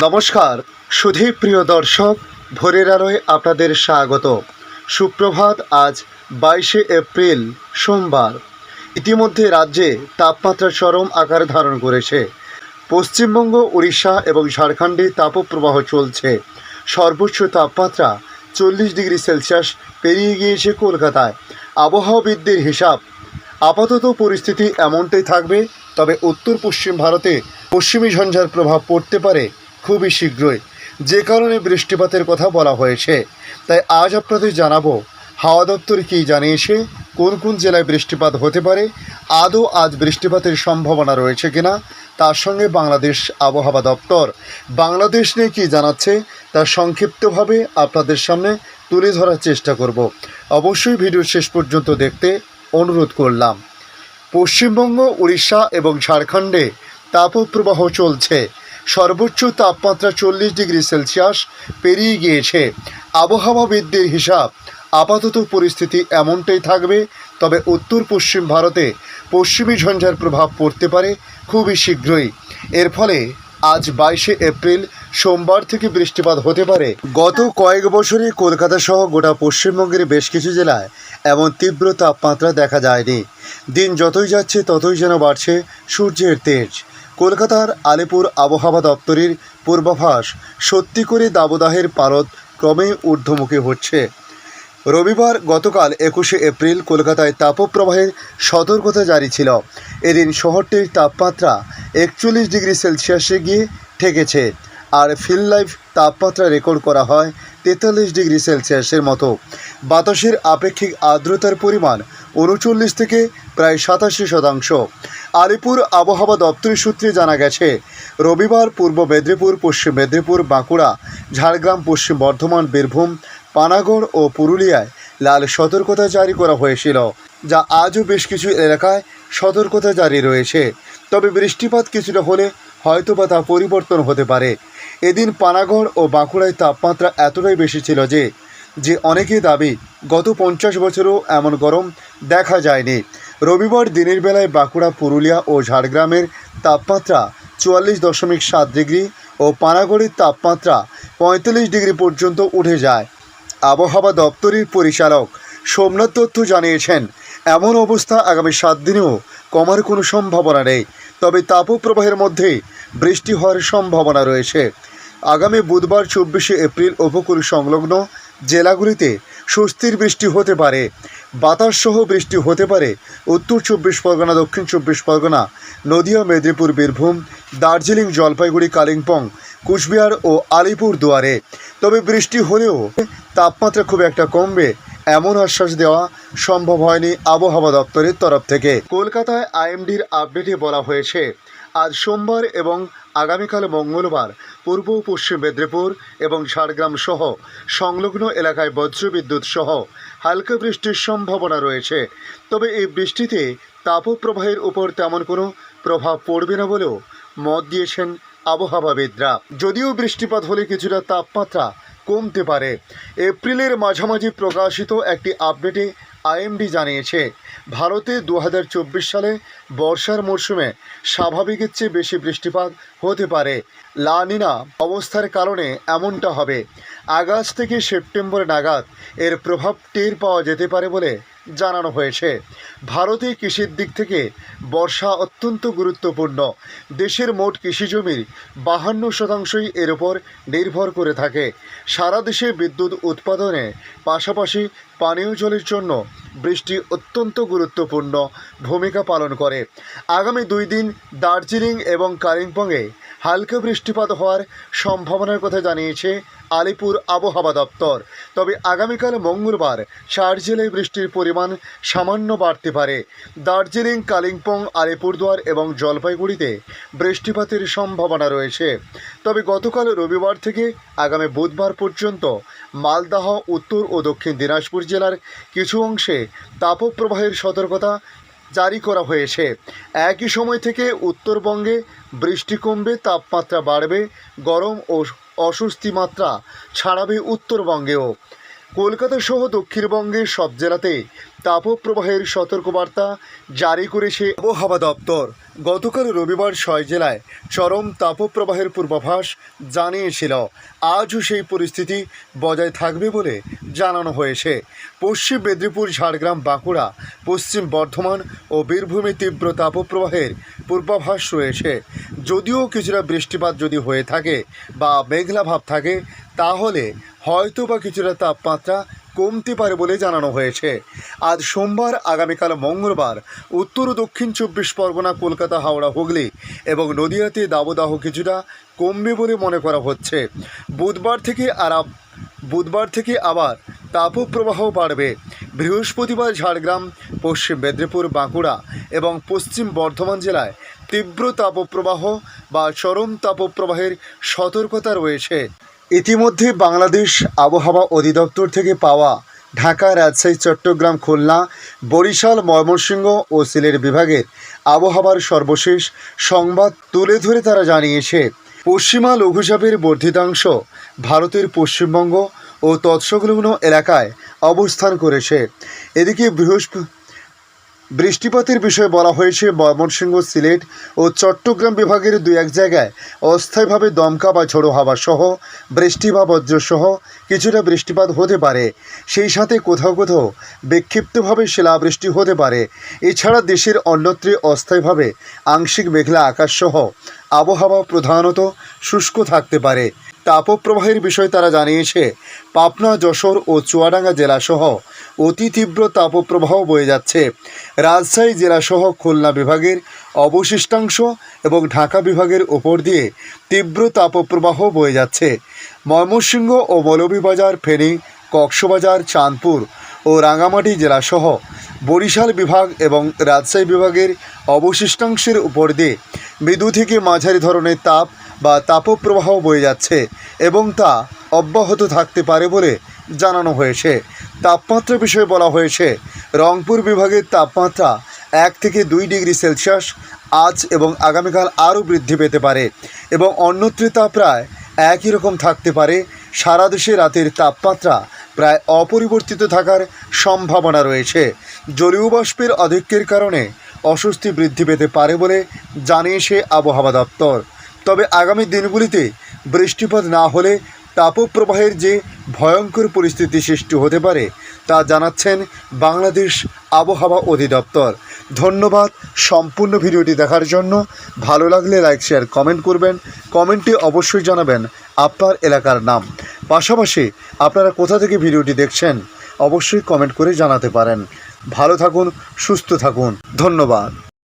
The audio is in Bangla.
নমস্কার সুধী প্রিয় দর্শক, ভোরের আলোয় আপনাদের স্বাগত। সুপ্রভাত, আজ বাইশে এপ্রিল, সোমবার। ইতিমধ্যে রাজ্যে তাপমাত্রা চরম আকার ধারণ করেছে। পশ্চিমবঙ্গ, উড়িষ্যা এবং ঝাড়খণ্ডে তাপপ্রবাহ চলছে। সর্বোচ্চ তাপমাত্রা চল্লিশ ডিগ্রি সেলসিয়াস পেরিয়ে গিয়েছে কলকাতায়। আবহাওয়াবিদদের হিসাব, আপাতত পরিস্থিতি এমনটাই থাকবে, তবে উত্তর পশ্চিম ভারতে পশ্চিমী ঝঞ্ঝার প্রভাব পড়তে পারে। খুবই শীঘ্রই। যে কারণে বৃষ্টিপাতের কথা বলা হয়েছে। তাই আজ আপনাদের জানাব, হাওয়া দপ্তর কী জানিয়েছে, কোন কোন জেলায় বৃষ্টিপাত হতে পারে, আদৌ আজ বৃষ্টিপাতের সম্ভাবনা রয়েছে কিনা, তার সঙ্গে বাংলাদেশ আবহাওয়া দপ্তর, বাংলাদেশ নিয়ে কী জানাচ্ছে, তা সংক্ষিপ্তভাবে আপনাদের সামনে তুলে ধরার চেষ্টা করব। অবশ্যই ভিডিও শেষ পর্যন্ত দেখতে অনুরোধ করলাম। পশ্চিমবঙ্গ, উড়িষ্যা এবং ঝাড়খণ্ডে তাপপ্রবাহ চলছে। সর্বোচ্চ তাপমাত্রা চল্লিশ ডিগ্রি সেলসিয়াস পেরিয়ে গিয়েছে। আবহাওয়াবিদদের হিসাব, আপাতত পরিস্থিতি এমনটাই থাকবে, তবে উত্তর পশ্চিম ভারতে পশ্চিমী ঝঞ্ঝার প্রভাব পড়তে পারে খুবই শীঘ্রই। এর ফলে আজ বাইশে এপ্রিল সোমবার থেকে বৃষ্টিপাত হতে পারে। গত কয়েক বছরে কলকাতা সহ গোটা পশ্চিমবঙ্গের বেশ কিছু জেলায় এমন তীব্র তাপমাত্রা দেখা যায়নি। দিন যতই যাচ্ছে, ততই যেন বাড়ছে সূর্যের তেজ। কলকাতার আলিপুর আবহাওয়া দপ্তরের পূর্বাভাস, সত্যি করে দাবদাহের পারদ ক্রমেই ঊর্ধ্বমুখী হচ্ছে। রবিবার গতকাল একুশে এপ্রিল কলকাতায় তাপপ্রবাহের সতর্কতা জারি ছিল। এদিন শহরটির তাপমাত্রা একচল্লিশ ডিগ্রি সেলসিয়াসে গিয়ে ঠেকেছে। আর ফিল লাইফ তাপমাত্রা রেকর্ড করা হয় তেতাল্লিশ ডিগ্রি সেলসিয়াসের মতো। বাতাসের আপেক্ষিক আর্দ্রতার পরিমাণ উনচল্লিশ থেকে প্রায় সাতাশি শতাংশ। আলিপুর আবহাওয়া দপ্তরের সূত্রে জানা গেছে, রবিবার পূর্ব মেদিনীপুর, পশ্চিম মেদিনীপুর, বাঁকুড়া, ঝাড়গ্রাম, পশ্চিম বর্ধমান, বীরভূম, পানাগড় ও পুরুলিয়ায় লাল সতর্কতা জারি করা হয়েছিল, যা আজও বেশ কিছু এলাকায় সতর্কতা জারি রয়েছে। তবে বৃষ্টিপাত কিছুটা হলে হয়তোবা তা পরিবর্তন হতে পারে। এদিন পানাগড় ও বাঁকুড়ায় তাপমাত্রা এতটাই বেশি ছিল যে যে অনেকেই দাবি, গত পঞ্চাশ বছরও এমন গরম দেখা যায়নি। রবিবার দিনের বেলায় বাঁকুড়া, পুরুলিয়া ও ঝাড়গ্রামের তাপমাত্রা চুয়াল্লিশ দশমিক সাত ডিগ্রি ও পানাগড়ের তাপমাত্রা পঁয়তাল্লিশ ডিগ্রি পর্যন্ত উঠে যায়। আবহাওয়া দপ্তরের পরিচালক সোমনাথ তথ্য জানিয়েছেন, এমন অবস্থা আগামী সাত দিনেও কমার কোনো সম্ভাবনা নেই, তবে তাপপ্রবাহের মধ্যে বৃষ্টি হওয়ার সম্ভাবনা রয়েছে। আগামী বুধবার চব্বিশে এপ্রিল উপকূল সংলগ্ন জেলাগুলিতে স্বস্তির বৃষ্টি হতে পারে। বাতাস সহ বৃষ্টি হতে পারে। উত্তর চব্বিশ পরগনা, দক্ষিণ চব্বিশ পরগনা, নদিয়া, মেদিনীপুর, বীরভূম, দার্জিলিং, জলপাইগুড়ি, কালিম্পং, কুচবিহার ও আলিপুর দুয়ারে। তবে বৃষ্টি হলেও তাপমাত্রা খুব একটা কমবে এমন আশ্বাস দেওয়া সম্ভব হয়নি আবহাওয়া দপ্তরের তরফ থেকে। কলকাতায় আইএমডির আপডেটে বলা হয়েছে, আজ সোমবার এবং আগামীকাল মঙ্গলবার পূর্ব পশ্চিম মেদিনীপুর এবং ঝাড়গ্রাম সহ সংলগ্ন এলাকায় বজ্রবিদ্যুৎ সহ হালকা বৃষ্টির সম্ভাবনা রয়েছে। তবে এই বৃষ্টিতে তাপপ্রবাহের উপর তেমন কোনো প্রভাব পড়বে না বলেও মত দিয়েছেন আবহাওয়াবিদরা যদিও বৃষ্টিপাত হলে কিছুটা তাপমাত্রা কমতে পারে। এপ্রিলের মাঝামাঝি প্রকাশিত একটি আপডেটে আইএমডি জানিয়েছে, ভারতে দু হাজার চব্বিশ সালে বর্ষার মরশুমে স্বাভাবিকের চেয়ে বেশি বৃষ্টিপাত হতে পারে। লা নিনা অবস্থার কারণে এমনটা হবে। আগস্ট থেকে সেপ্টেম্বর নাগাদ এর প্রভাব টের পাওয়া যেতে পারে বলে জানানো হয়েছে। ভারতে কৃষির দিক থেকে বর্ষা অত্যন্ত গুরুত্বপূর্ণ। দেশের মোট কৃষি জমির বাহান্ন শতাংশই এর উপর নির্ভর করে থাকে। সারা দেশে বিদ্যুৎ উৎপাদনে পাশাপাশি পানীয় জলের জন্য বৃষ্টি অত্যন্ত গুরুত্বপূর্ণ ভূমিকা পালন করে। আগামী দুই দিন দার্জিলিং এবং কালিম্পংয়ে হালকা বৃষ্টিপাত হওয়ার সম্ভাবনার কথা জানিয়েছে আলিপুর আবহাওয়া দপ্তর। তবে আগামীকাল মঙ্গলবার চার জেলায় বৃষ্টির পরিমাণ সামান্য বাড়তে পারে। দার্জিলিং, কালিম্পং, আলিপুরদুয়ার এবং জলপাইগুড়িতে বৃষ্টিপাতের সম্ভাবনা রয়েছে। তবে গতকাল রবিবার থেকে আগামী বুধবার পর্যন্ত মালদাহ, উত্তর ও দক্ষিণ দিনাজপুর জেলার কিছু অংশে তাপপ্রবাহের সতর্কতা জারি করা হয়েছে। একই সময় থেকে উত্তরবঙ্গে বৃষ্টি কমবে, তাপমাত্রা বাড়বে, গরম ও অস্বস্তি মাত্রা ছাড়াবে উত্তরবঙ্গেও। কলকাতা সহ দক্ষিণবঙ্গের সব জেলাতে তাপপ্রবাহের সতর্কবার্তা জারি করেছে আবহাওয়া দপ্তর। গতকাল রবিবার ছয় জেলায় চরম তাপপ্রবাহের পূর্বাভাস জানিয়েছিল। আজও সেই পরিস্থিতি বজায় থাকবে বলে জানানো হয়েছে। পশ্চিম মেদিনীপুর, ঝাড়গ্রাম, বাঁকুড়া, পশ্চিম বর্ধমান ও বীরভূমে তীব্র তাপপ্রবাহের পূর্বাভাস রয়েছে। যদিও কিছুটা বৃষ্টিপাত যদি হয়ে থাকে বা মেঘলা ভাব থাকে, তাহলে হয়তো বা কিছুটা তাপমাত্রা কমতে পারে বলে জানানো হয়েছে। আজ সোমবার, আগামীকাল মঙ্গলবার, উত্তর ও দক্ষিণ চব্বিশ পরগনা, কলকাতা, হাওড়া, হুগলি এবং নদিয়াতে দাবদাহ কিছুটা কমবে বলে মনে করা হচ্ছে। বুধবার থেকে আরাম, বুধবার থেকে আবার তাপপ্রবাহ বাড়বে। বৃহস্পতিবার ঝাড়গ্রাম, পশ্চিম মেদিনীপুর, বাঁকুড়া এবং পশ্চিম বর্ধমান জেলায় তীব্র তাপপ্রবাহ বা চরম তাপপ্রবাহের সতর্কতা রয়েছে। ইতিমধ্যে বাংলাদেশ আবহাওয়া অধিদপ্তর থেকে পাওয়া ঢাকা, রাজশাহী, চট্টগ্রাম, খুলনা, বরিশাল, ময়মনসিংহ ও সিলেট বিভাগের আবহাওয়ার সর্বশেষ সংবাদ তুলে ধরে তারা জানিয়েছে, পশ্চিমা লঘুচাপের বর্ধিতাংশ ভারতের পশ্চিমবঙ্গ ও তৎসংলগ্ন এলাকায় অবস্থান করেছে। এদিকে বৃহস্পতি বৃষ্টিপাতের বিষয়ে বলা হয়েছে, ময়মনসিংহ সিলেট ও চট্টগ্রাম বিভাগের দু এক জায়গায় অস্থায়ীভাবে দমকা বা ঝোড়ো হাওয়া সহ বৃষ্টি বা বজ্রসহ কিছুটা বৃষ্টিপাত হতে পারে। সেই সাথে কোথাও কোথাও বিক্ষিপ্তভাবে শিলাবৃষ্টি হতে পারে। এছাড়া দেশের অন্যত্রে অস্থায়ীভাবে আংশিক মেঘলা আকাশসহ আবহাওয়া প্রধানত শুষ্ক থাকতে পারে। তাপপ্রবাহের বিষয়ে তারা জানিয়েছে, পাবনা, যশোর ও চুয়াডাঙ্গা জেলাসহ অতি তীব্র তাপপ্রবাহ বয়ে যাচ্ছে। রাজশাহী জেলাসহ খুলনা বিভাগের অবশিষ্টাংশ এবং ঢাকা বিভাগের ওপর দিয়ে তীব্র তাপপ্রবাহ বয়ে যাচ্ছে। ময়মনসিংহ ও মৌলভীবাজার, ফেনী, কক্সবাজার, চাঁদপুর ও রাঙামাটি জেলাসহ বরিশাল বিভাগ এবং রাজশাহী বিভাগের অবশিষ্টাংশের উপর দিয়ে মৃদু থেকে মাঝারি ধরনের তাপ বা তাপপ্রবাহ বয়ে যাচ্ছে এবং তা অব্যাহত থাকতে পারে বলে জানানো হয়েছে। তাপমাত্রা বিষয়ে বলা হয়েছে, রংপুর বিভাগের তাপমাত্রা এক থেকে দুই ডিগ্রি সেলসিয়াস আজ এবং আগামীকাল আরও বৃদ্ধি পেতে পারে এবং অন্যত্রে তা প্রায় একই রকম থাকতে পারে। সারা দেশে রাতের তাপমাত্রা প্রায় অপরিবর্তিত থাকার সম্ভাবনা রয়েছে। জলীয় বাষ্পের কারণে অস্বস্তি বৃদ্ধি পেতে পারে বলে জানিয়েছে আবহাওয়া দপ্তর। তবে আগামী দিনগুলিতে বৃষ্টিপাত না হলে তাপপ্রবাহের যে ভয়ঙ্কর পরিস্থিতি সৃষ্টি হতে পারে, তা জানাচ্ছেন বাংলাদেশ আবহাওয়া অধিদপ্তর। ধন্যবাদ সম্পূর্ণ ভিডিওটি দেখার জন্য। ভালো লাগলে লাইক, শেয়ার, কমেন্ট করবেন। কমেন্টে অবশ্যই জানাবেন আপনার এলাকার নাম। পাশাপাশি আপনারা কোথা থেকে ভিডিওটি দেখছেন, অবশ্যই কমেন্ট করে জানাতে পারেন। ভালো থাকুন, সুস্থ থাকুন। ধন্যবাদ।